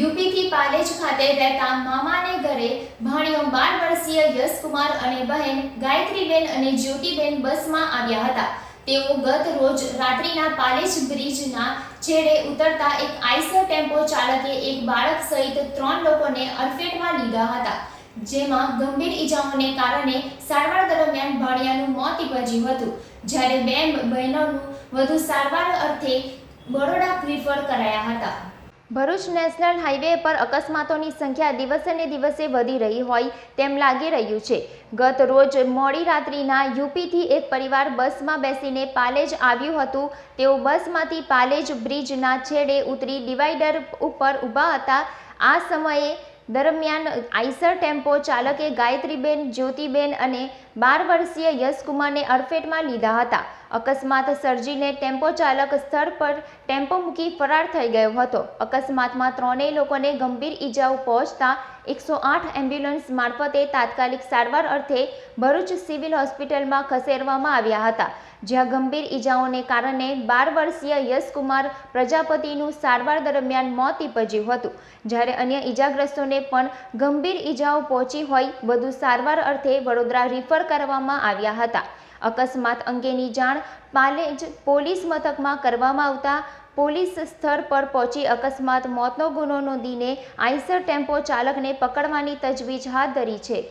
યુપીથી પાલેજ ખાતે રહેતા મામાને ઘરે ભાણિયો બાર વર્ષીય યશકુમાર અને બહેન ગાયત્રીબેન અને જ્યોતિબેન બસમાં આવ્યા હતા. તેઓ ગત રોજ રાત્રિના પાલેજ બ્રિજના છેડે ઉતરતા એક આઈસર ટેમ્પો ચાલકે એક બાળક સહિત ત્રણ લોકોને અડફેટમાં લીધા હતા, જેમાં ગંભીર ઈજાઓને કારણે સારવાર દરમિયાન ભાણિયાનું મોત નીપજ્યું હતું. જ્યારે બે બહેનોનું વધુ સારવાર અર્થે બરોડા પ્રિફર કરાયા હતા. ભરૂચ નેશનલ હાઈવે પર અકસ્માતોની સંખ્યા દિવસેને દિવસે વધી રહી હોય તેમ લાગી રહ્યું છે. ગત રોજ મોડી રાત્રિના યુપીથી એક પરિવાર બસમાં બેસીને પાલેજ આવ્યું હતું. તેઓ બસમાંથી પાલેજ બ્રિજના છેડે ઉતરી ડિવાઈડર ઉપર ઊભા હતા. આ સમયે દરમિયાન આઈસર ટેમ્પો ચાલકે ગાયત્રીબેન, જ્યોતિબેન અને બાર વર્ષીય યશકુમારને અડફેટમાં લીધા હતા. અકસ્માત સર્જીને ટેમ્પો ચાલક સ્થળ પર ટેમ્પો મૂકી ફરાર થઈ ગયો હતો. અકસ્માતમાં ત્રણેય લોકોને ગંભીર ઈજાઓ પહોંચતા એકસો આઠ એમ્બ્યુલન્સ મારફતે તાત્કાલિક સારવાર અર્થે ભરૂચ સિવિલ હોસ્પિટલમાં ખસેડવામાં આવ્યા હતા. જ્યાં ગંભીર ઈજાઓને કારણે બાર વર્ષીય યશકુમાર પ્રજાપતિનું સારવાર દરમિયાન મોત નીપજ્યું હતું. જ્યારે અન્ય ઈજાગ્રસ્તોને પણ ગંભીર ઈજાઓ પહોંચી હોય, વધુ સારવાર અર્થે વડોદરા રિફર કરવામાં આવ્યા હતા. અકસ્માત અંગેની જાણ પાલેજ પોલીસ મથકમાં કરવામાં આવતા પોલીસ સ્થળ પર પહોંચી અકસ્માત, મોતનો ગુનો નોંધીને આઈસર ટેમ્પો ચાલકને પકડવાની તજવીજ હાથ ધરી છે.